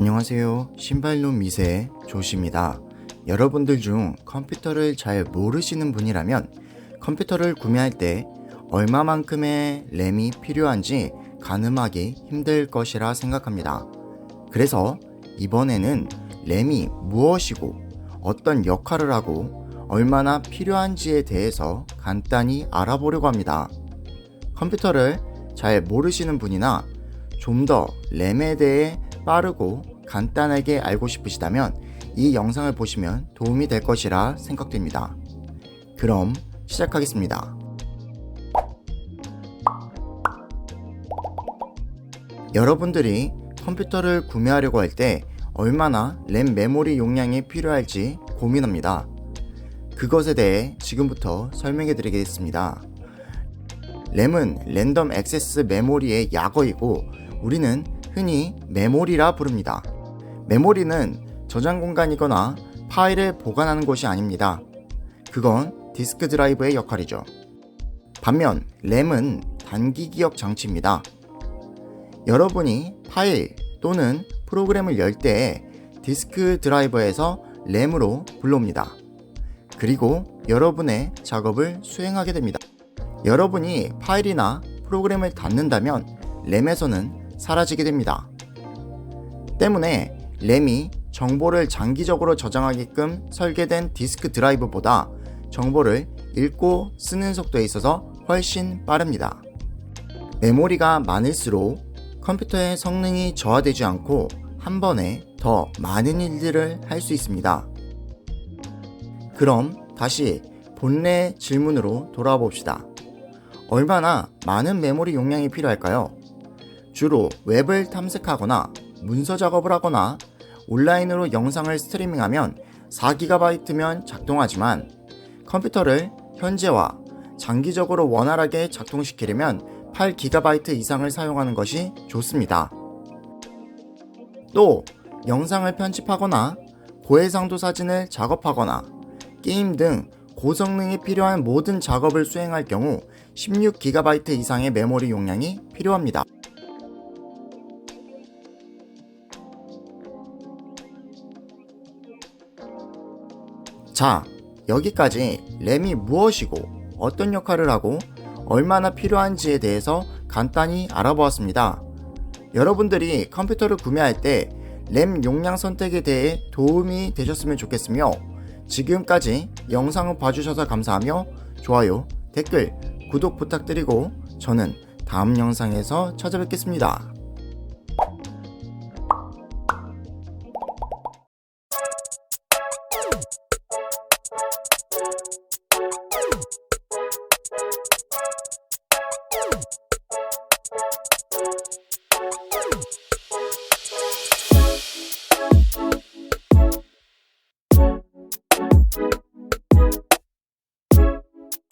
안녕하세요. 신발론 미세 조시입니다. 여러분들 중 컴퓨터를 잘 모르시는 분이라면 컴퓨터를 구매할 때 얼마만큼의 램이 필요한지 가늠하기 힘들 것이라 생각합니다. 그래서 이번에는 램이 무엇이고 어떤 역할을 하고 얼마나 필요한지에 대해서 간단히 알아보려고 합니다. 컴퓨터를 잘 모르시는 분이나 좀 더 램에 대해 빠르고 간단하게 알고 싶으시다면 이 영상을 보시면 도움이 될 것이라 생각됩니다. 그럼 시작하겠습니다. 여러분들이 컴퓨터를 구매하려고 할 때 얼마나 램 메모리 용량이 필요할지 고민합니다. 그것에 대해 지금부터 설명해 드리겠습니다. 램은 랜덤 액세스 메모리의 약어이고 우리는 흔히 메모리라 부릅니다. 메모리는 저장 공간이거나 파일을 보관하는 곳이 아닙니다. 그건 디스크 드라이브의 역할이죠. 반면 램은 단기 기억 장치입니다. 여러분이 파일 또는 프로그램을 열때 디스크 드라이버에서 램으로 불러옵니다. 그리고 여러분의 작업을 수행하게 됩니다. 여러분이 파일이나 프로그램을 닫는다면 램에서는 사라지게 됩니다. 때문에 램이 정보를 장기적으로 저장하게끔 설계된 디스크 드라이브보다 정보를 읽고 쓰는 속도에 있어서 훨씬 빠릅니다. 메모리가 많을수록 컴퓨터의 성능이 저하되지 않고 한 번에 더 많은 일들을 할 수 있습니다. 그럼 다시 본래 질문으로 돌아와 봅시다. 얼마나 많은 메모리 용량이 필요할까요? 주로 웹을 탐색하거나 문서 작업을 하거나 온라인으로 영상을 스트리밍하면 4GB면 작동하지만 컴퓨터를 현재와 장기적으로 원활하게 작동시키려면 8GB 이상을 사용하는 것이 좋습니다. 또 영상을 편집하거나 고해상도 사진을 작업하거나 게임 등 고성능이 필요한 모든 작업을 수행할 경우 16GB 이상의 메모리 용량이 필요합니다. 자, 여기까지 램이 무엇이고 어떤 역할을 하고 얼마나 필요한지에 대해서 간단히 알아보았습니다. 여러분들이 컴퓨터를 구매할 때 램 용량 선택에 대해 도움이 되셨으면 좋겠으며 지금까지 영상을 봐주셔서 감사하며 좋아요, 댓글, 구독 부탁드리고 저는 다음 영상에서 찾아뵙겠습니다.